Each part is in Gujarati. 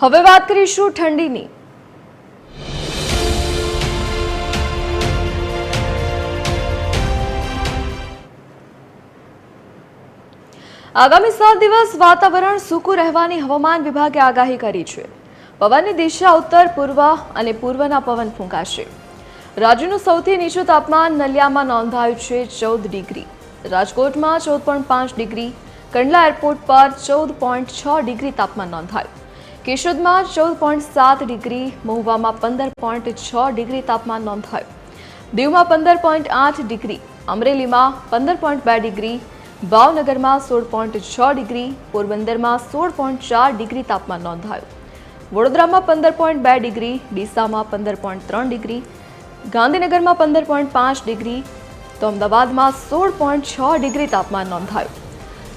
હવે વાત કરીશું ઠંડીની. આગામી સાત દિવસ વાતાવરણ સૂકું રહેવાની હવામાન વિભાગે આગાહી કરી છે. પવનની દિશા ઉત્તર, પૂર્વ અને પૂર્વના પવન ફૂંકાશે. રાજ્યનું સૌથી નીચું તાપમાન નલિયામાં નોંધાયું છે ચૌદ ડિગ્રી. રાજકોટમાં ચૌદ પોઈન્ટ પાંચ ડિગ્રી, કંડલા એરપોર્ટ પર ચૌદ પોઈન્ટ છ ડિગ્રી તાપમાન નોંધાયું. કેશોદમાં ચૌદ પોઈન્ટ સાત ડિગ્રી, મહુવામાં પંદર પોઈન્ટ છ ડિગ્રી તાપમાન નોંધાયું. દીવમાં પંદર પોઈન્ટ આઠ ડિગ્રી, અમરેલીમાં પંદર પોઈન્ટ બે ડિગ્રી, ભાવનગરમાં સોળ પોઈન્ટ છ ડિગ્રી, પોરબંદરમાં સોળ પોઈન્ટ ચાર ડિગ્રી તાપમાન નોંધાયું. વડોદરામાં પંદર પોઈન્ટ બે ડિગ્રી, ડીસામાં પંદર પોઈન્ટ ત્રણ ડિગ્રી, ગાંધીનગરમાં પંદર પોઈન્ટ પાંચ ડિગ્રી, તો અમદાવાદમાં સોળ પોઈન્ટ છ ડિગ્રી તાપમાન નોંધાયું.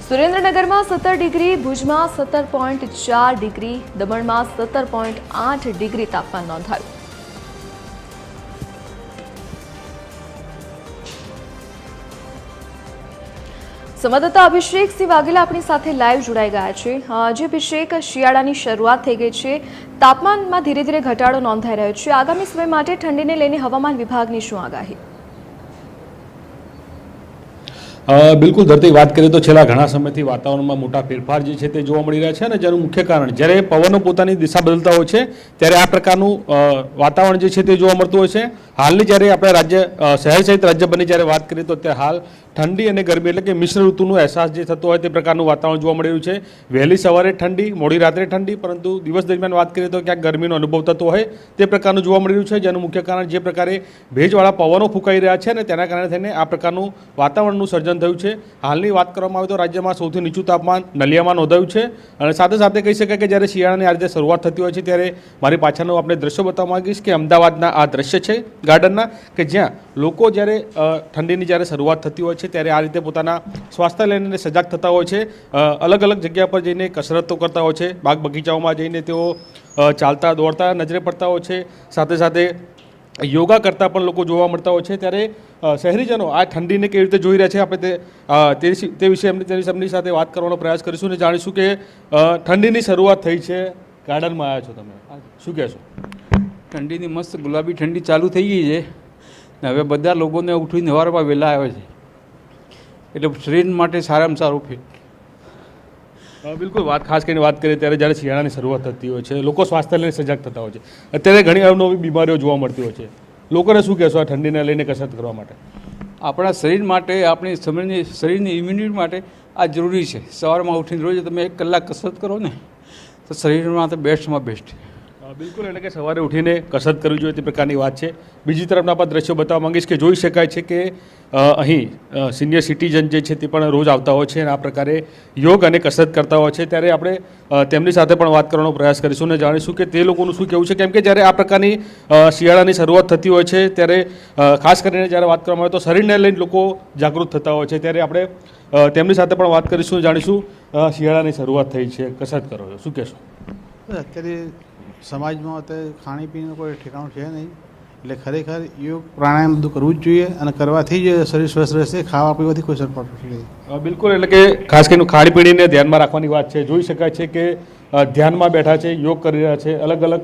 સુરેન્દ્રનગરમાં સત્તર ડિગ્રી, ભુજમાં સત્તર પોઈન્ટ ચાર ડિગ્રી, દમણમાં સત્તર પોઈન્ટ આઠ ડિગ્રી તાપમાન નોંધાયું. સંવાદદાતા અભિષેક સિંહ વાઘેલા આપણી સાથે લાઈવ જોડાઈ ગયા છે. આજે અભિષેક શિયાળાની શરૂઆત થઈ ગઈ છે. તાપમાનમાં ધીરે ધીરે ઘટાડો નોંધાઈ રહ્યો છે. આગામી સમય માટે ઠંડીને લઈને હવામાન વિભાગની શું આગાહી? બિલકુલ ધરતી વાત કરીએ તો છેલ્લા ઘણા સમયથી વાતાવરણમાં મોટા ફેરફાર જે છે તે જોવા મળી રહ્યા છે અને જેનું મુખ્ય કારણ જ્યારે પવનો પોતાની દિશા બદલતા હોય છે, ત્યારે આ પ્રકારનું વાતાવરણ જે છે તે જોવા મળતું હોય છે. હાલની જ્યારે આપણે રાજ્ય શહેર સહિત રાજ્ય બની જ્યારે વાત કરીએ તો અત્યારે હાલ ઠંડી અને ગરમી એટલે કે મિશ્ર ઋતુનો અહેસાસ જે થતો હોય તે પ્રકારનું વાતાવરણ જોવા મળી રહ્યું છે. વહેલી સવારે ઠંડી, મોડી રાત્રે ઠંડી, પરંતુ દિવસ દરમિયાન વાત કરીએ તો ક્યાંક ગરમીનો અનુભવ થતો હોય તે પ્રકારનું જોવા મળી રહ્યું છે, જેનું મુખ્ય કારણ જે પ્રકારે ભેજવાળા પવનો ફૂંકાઈ રહ્યા છે અને તેના કારણે થઈને આ પ્રકારનું વાતાવરણનું સર્જન થયું છે. હાલની વાત કરવામાં આવે તો રાજ્યમાં સૌથી નીચું તાપમાન નલિયામાં નોંધાયું છે અને સાથે સાથે કહી શકાય કે જ્યારે શિયાળાની આ રીતે શરૂઆત થતી હોય છે ત્યારે મારી પાછળનું આપણે દ્રશ્ય બતાવવા માંગીશ કે અમદાવાદના આ દ્રશ્ય છે, ગાર્ડનના, કે જ્યાં લોકો જ્યારે ઠંડીની જ્યારે શરૂઆત થતી હોય છે ત્યારે આ રીતે પોતાના સ્વાસ્થ્ય લઈને સજાગ થતા હોય છે. અલગ અલગ જગ્યા પર જઈને કસરતો કરતા હોય છે. બાગ બગીચાઓમાં જઈને તેઓ ચાલતા દોડતા નજરે પડતા હોય છે. સાથે સાથે યોગા કરતા પણ લોકો જોવા મળતા હોય છે. ત્યારે શહેરીજનો આ ઠંડીને કેવી રીતે જોઈ રહ્યા છે? આપણે તે તે વિશે- એમની તેની એમની સાથે વાત કરવાનો પ્રયાસ કરીશું અને જાણીશું કે ઠંડીની શરૂઆત થઈ છે. ગાર્ડનમાં આવ્યા છો તમે. શું કહેશો? ઠંડીની મસ્ત ગુલાબી ઠંડી ચાલુ થઈ ગઈ છે. ને હવે બધા લોકોને ઉઠીને સવારમાં વહેલા આવે છે. એટલે શરીર માટે સારામાં સારું ફિટ બિલકુલ. વાત ખાસ કરીને વાત કરીએ ત્યારે જ્યારે શિયાળાની શરૂઆત થતી હોય છે લોકો સ્વાસ્થ્ય લઈને સજાગ થતા હોય છે. અત્યારે ઘણી અવનવી બીમારીઓ જોવા મળતી હોય છે. લોકોને શું કહેશો આ ઠંડીને લઈને કસરત કરવા માટે? આપણા શરીર માટે આપણી શરીરની શરીરની ઇમ્યુનિટી માટે આ જરૂરી છે. સવારમાં ઉઠીને રોજ તમે એક કલાક કસરત કરો ને તો શરીરમાં તો બેસ્ટમાં બેસ્ટ અ, બિલકુલ, એટલે કે સવારે ઉઠીને કસરત કરવી જોઈએ તે પ્રકારની વાત છે. બીજી તરફના આપણે દ્રશ્યો બતાવવા માંગીશ કે જોઈ શકાય છે કે અહીં સિનિયર સિટીઝન જે છે તે પણ રોજ આવતા હોય છે અને આ પ્રકારે યોગ અને કસરત કરતા હોય છે. ત્યારે આપણે તેમની સાથે પણ વાત કરવાનો પ્રયાસ કરીશું અને જાણીશું કે તે લોકોનું શું કહેવું છે. કેમ કે જ્યારે આ પ્રકારની શિયાળાની શરૂઆત થતી હોય છે, ત્યારે ખાસ કરીને જ્યારે વાત કરવામાં આવે તો શરીરને લઈને લોકો જાગૃત થતા હોય છે. ત્યારે આપણે તેમની સાથે પણ વાત કરીશું જાણીશું શિયાળાની શરૂઆત થઈ છે. કસરત કરો છો. શું કહેશો? અત્યારે સમાજમાં અત્યારે ખાણીપીણીનું કોઈ ઠેકાણું છે નહીં. એટલે ખરેખર યોગ પ્રાણાયામ બધું કરવું જ જોઈએ અને કરવાથી જ શરીર સ્વસ્થ રહેશે ખાવા પીવાથી કોઈ અસર પડશે નહીં બિલકુલ એટલે કે ખાસ કરીને ખાણીપીણીને ધ્યાનમાં રાખવાની વાત છે. જોઈ શકાય છે કે ધ્યાનમાં બેઠા છે યોગ કરી રહ્યા છે અલગ અલગ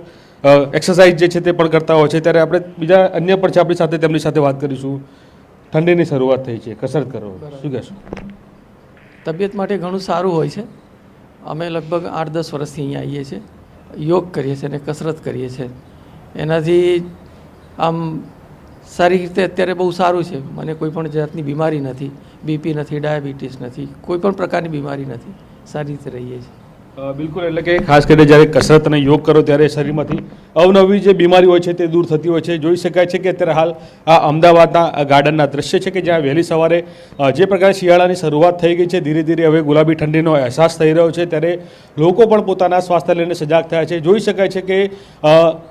એક્સરસાઇઝ જે છે તે પણ કરતા હોય છે. ત્યારે આપણે બીજા અન્ય પણ છે આપણી સાથે તેમની સાથે વાત કરીશું. ઠંડીની શરૂઆત થઈ છે કસરત કરો. શું કહેશો? તબિયત માટે ઘણું સારું હોય છે. અમે લગભગ આઠ દસ વર્ષથી અહીંયા આવીએ છીએ. યોગ કરીએ છીએ અને કસરત કરીએ છીએ. એનાથી આમ સારી રીતે અત્યારે બહુ સારું છે. મને કોઈ પણ જાતની બીમારી નથી. બીપી નથી, ડાયાબિટીસ નથી, કોઈ પણ પ્રકારની બીમારી નથી. સારી રીતે રહીએ છીએ. બિલકુલ, એટલે કે ખાસ કરીને જ્યારે કસરત અને યોગ કરો ત્યારે શરીરમાંથી અવનવી જે બીમારી હોય છે તે દૂર થતી હોય છે. જોઈ શકાય છે કે અત્યારે હાલ આ અમદાવાદના ગાર્ડનના દ્રશ્ય છે કે જ્યાં વહેલી સવારે જે પ્રકારે શિયાળાની શરૂઆત થઈ ગઈ છે, ધીરે ધીરે હવે ગુલાબી ઠંડીનો અહેસાસ થઈ રહ્યો છે. ત્યારે લોકો પણ પોતાના સ્વાસ્થ્ય લઈને સજાગ થયા છે. જોઈ શકાય છે કે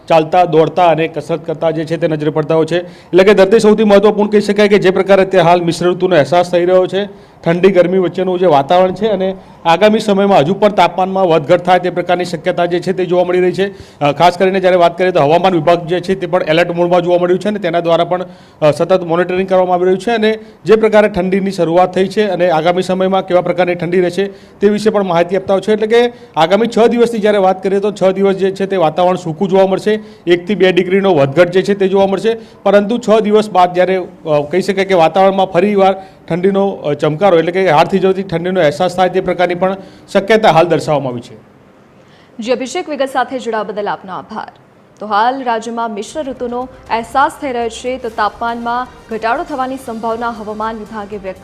ચાલતા, દોડતા અને કસરત કરતા જે છે તે નજરે પડતા હોય છે. એટલે કે દર્દી સૌથી મહત્વપૂર્ણ કહી શકાય કે જે પ્રકારે અત્યારે હાલ મિશ્ર ઋતુનો અહેસાસ થઈ રહ્યો છે. ઠંડી ગરમી વચ્ચેનું જે વાતાવરણ છે અને આગામી સમયમાં હજુ પણ તાપમાનમાં વધઘટ થાય તે પ્રકારની શક્યતા જે છે તે જોવા મળી રહી છે. ખાસ કરીને જ્યારે વાત કરીએ તો હવામાન વિભાગ જે છે તે પણ એલર્ટ મોડમાં જોવા મળ્યું છે અને તેના દ્વારા પણ સતત મોનિટરિંગ કરવામાં આવી રહ્યું છે અને જે પ્રકારે ઠંડીની શરૂઆત થઈ છે અને આગામી સમયમાં કેવા પ્રકારની ઠંડી રહેશે તે વિશે પણ માહિતી આપતા હોય છે. એટલે કે આગામી છ દિવસની જ્યારે વાત કરીએ તો છ દિવસ જે છે તે વાતાવરણ સૂકું જોવા મળશે. એકથી બે ડિગ્રીનો વધઘટ જે છે તે જોવા મળશે. પરંતુ છ દિવસ બાદ જ્યારે કહી શકાય કે વાતાવરણમાં ફરીવાર ઠંડીનો અ, ચમકારો એટલે કે હાડથી જવતી ઠંડીનો અહેસાસ થાય તે પ્રકારની પણ શક્યતા હાલ દર્શાવવામાં આવી છે. જે, અભિષેક વિગત સાથે જોડાવા બદલ આપનો આભાર. તો હાલ રાજ્યમાં મિશ્ર ઋતુનો અહેસાસ થઈ રહ્યો છે તો તાપમાનમાં ઘટાડો થવાની સંભાવના હવામાન વિભાગે વ્યક્ત